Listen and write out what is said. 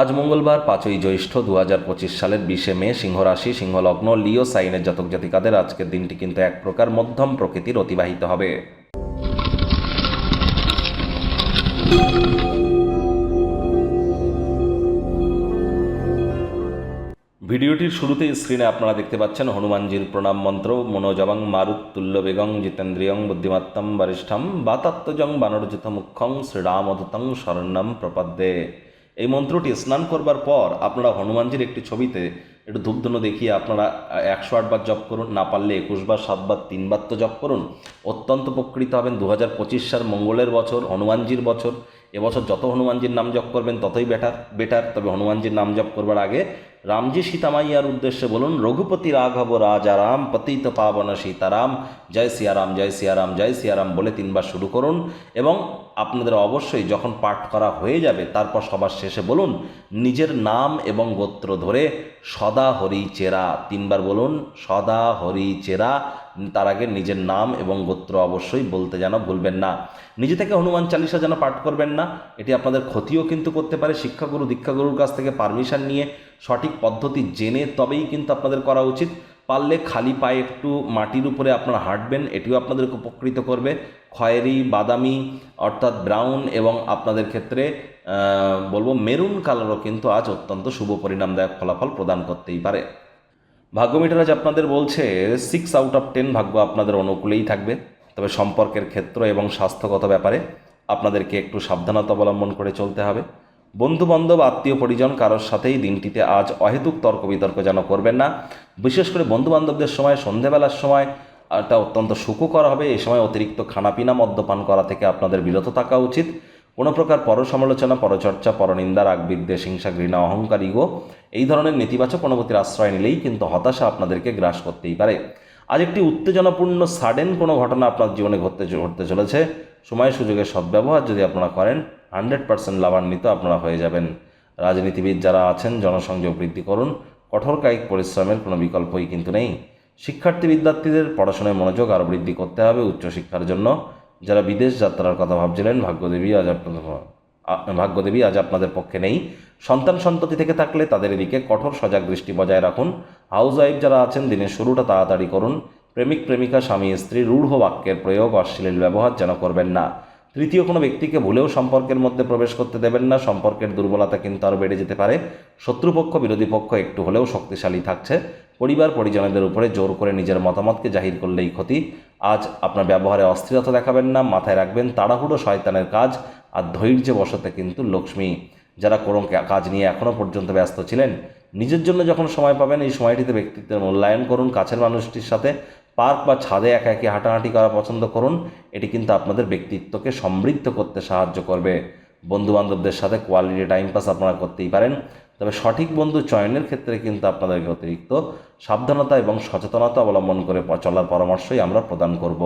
আজ মঙ্গলবার, পাঁচই জ্যৈষ্ঠ দু হাজার পঁচিশ সালের বিশে মে, সিংহরাশি, সিংহলগ্ন, লিও, সাইনের জাতক জাতিকাদের আজকের দিনটি কিন্তু এক প্রকার মধ্যম প্রকৃতির অতিবাহিত হবে। ভিডিওটির শুরুতেই স্ক্রিনে আপনারা দেখতে পাচ্ছেন হনুমানজির প্রণাম মন্ত্র, মনোজবং মারুত তুল্য বেগং জিতেন্দ্রিয়ং বুদ্ধিমত্তম বরিষ্ঠম বাতাত্মজং বানরজিত মুখ্যং শ্রীরামদূতং শরণ্যম প্রপদ্যে। এই মন্ত্রটি স্নান করবার পর আপনারা হনুমানজির একটি ছবিতে একটু ধূপধুনো দেখিয়ে আপনারা একশো আটবার জপ করুন, না পারলে একুশবার সাতবার তিনবার তো জপ করুন। অত্যন্ত উপকৃত হবেন। দু হাজার পঁচিশ সাল মঙ্গলের বছর, হনুমানজির বছর। এবছর যত হনুমানজির নাম জপ করবেন ততই বেটার বেটার তবে হনুমানজির নাম জপ করবার আগে রামজি সীতামাইয়ার উদ্দেশ্যে বলুন, রঘুপতি রাঘব, রাজা রাম, পতিত পাবন সীতারাম, জয় সিয়ারাম জয় সিয়ারাম জয় সিয়ারাম বলে তিনবার শুরু করুন এবং আপনাদের অবশ্যই যখন পাঠ করা হয়ে যাবে, তারপর সবার শেষে বলুন, নিজের নাম এবং গোত্র ধরে সদা হরি চেরা তিনবার বলুন, সদা হরি চেরা তার আগে নিজের নাম এবং গোত্র অবশ্যই বলতে যেন ভুলবেন না। নিজে থেকে হনুমান চালিসা যেন পাঠ করবেন না, এটি আপনাদের ক্ষতিও কিন্তু করতে পারে, শিক্ষাগুরু, দীক্ষাগুরুর কাছ থেকে পারমিশন নিয়ে সঠিক পদ্ধতি জেনে তবেই কিন্তু আপনাদের করা উচিত। পারলে খালি পায়ে একটু মাটির উপরে আপনারা হাঁটবেন, এটিও আপনাদেরকে উপকৃত করবে। খয়েরি, বাদামি, অর্থাৎ ব্রাউন এবং আপনাদের ক্ষেত্রে বলব মেরুন কালারও কিন্তু আজ অত্যন্ত শুভ পরিণামদায়ক ফলাফল প্রদান করতেই পারে। ভাগ্য মিটার আজ আপনাদের বলছে সিক্স আউট অফ টেন ভাগ্য আপনাদের অনুকূলেই থাকবে। তবে সম্পর্কের ক্ষেত্র এবং স্বাস্থ্যগত ব্যাপারে আপনাদেরকে একটু সাবধানতা অবলম্বন করে চলতে হবে। বন্ধু বান্ধব আত্মীয় পরিজন কারোর সাথেই দিনটিতে আজ অহেতুক তর্ক বিতর্ক যেন করবেন না। বিশেষ করে বন্ধু বান্ধবদের সময়, সন্ধেবেলার সময় এটা অত্যন্ত সুখকর হবে। এই সময় অতিরিক্ত খানাপিনা, মদ্যপান করা থেকে আপনাদের বিরত থাকা উচিত। কোনো প্রকার পর সমালোচনা পরচর্চা, পরনিন্দা রাগ বিদ্বেষ হিংসা, ঘৃণা, অহংকার, ইগো এই ধরনের নেতিবাচক অনুভূতির আশ্রয় নিলেই কিন্তু হতাশা আপনাদেরকে গ্রাস করতেই পারে। আজ একটি উত্তেজনাপূর্ণ সাডেন কোনো ঘটনা আপনার জীবনে ঘটতে ঘটতে চলেছে। সময় সুযোগের সদ্ব্যবহার যদি আপনারা করেন হান্ড্রেড পার্সেন্ট লাভান্বিত আপনারা হয়ে যাবেন। রাজনীতিবিদ যারা আছেন, জনসংযোগ বৃদ্ধি করুন। কঠোর কায়িক পরিশ্রমের কোনো বিকল্পই কিন্তু নেই। শিক্ষার্থী বিদ্যার্থীদের পড়াশোনায় মনোযোগ আরও বৃদ্ধি করতে হবে উচ্চশিক্ষার জন্য। যারা বিদেশ যাত্রার কথা ভাবছিলেন, ভাগ্যদেবী আজ আপনাদের ভাগ্যদেবী আজ আপনাদের পক্ষে নেই। সন্তান সন্ততি থেকে থাকলে তাদের এদিকে কঠোর সজাগ দৃষ্টি বজায় রাখুন। হাউস ওয়াইফ যারা আছেন, দিনের শুরুটা তাড়াতাড়ি করুন। প্রেমিক, প্রেমিকা, স্বামী, স্ত্রী, রূঢ় বাক্যের প্রয়োগ অশ্লীল ব্যবহার যেন করবেন না। তৃতীয় কোনো ব্যক্তিকে ভুলেও সম্পর্কের মধ্যে প্রবেশ করতে দেবেন না, সম্পর্কের দুর্বলতা কিন্তু আরও বেড়ে যেতে পারে। শত্রুপক্ষ, বিরোধী পক্ষ একটু হলেও শক্তিশালী থাকছে। পরিবার, পরিজনদের উপরে জোর করে নিজের মতামতকে জাহির করলেই ক্ষতি। আজ আপনার ব্যবহারে অস্থিরতা দেখাবেন না, মাথায় রাখবেন তাড়াহুড়ো শয়তানের কাজ আর ধৈর্য বসতে কিন্তু লক্ষ্মী। যারা কোনো কাজ নিয়ে এখনও পর্যন্ত ব্যস্ত ছিলেন, নিজের জন্য যখন সময় পাবেন, এই সময়টিতে ব্যক্তিত্বের মূল্যায়ন করুন কাছের মানুষটির সাথে। পার্ক বা ছাদে একা একে হাঁটাহাঁটি করা পছন্দ করুন। এটি কিন্তু আপনাদের ব্যক্তিত্বকে সমৃদ্ধ করতে সাহায্য করবে। বন্ধুবান্ধবদের সাথে কোয়ালিটি টাইম পাস আপনারা করতেই পারেন। তবে সঠিক বন্ধু চয়নের ক্ষেত্রে কিন্তু আপনাদেরকে অতিরিক্ত সাবধানতা এবং সচেতনতা অবলম্বন করে চলার পরামর্শই আমরা প্রদান করব।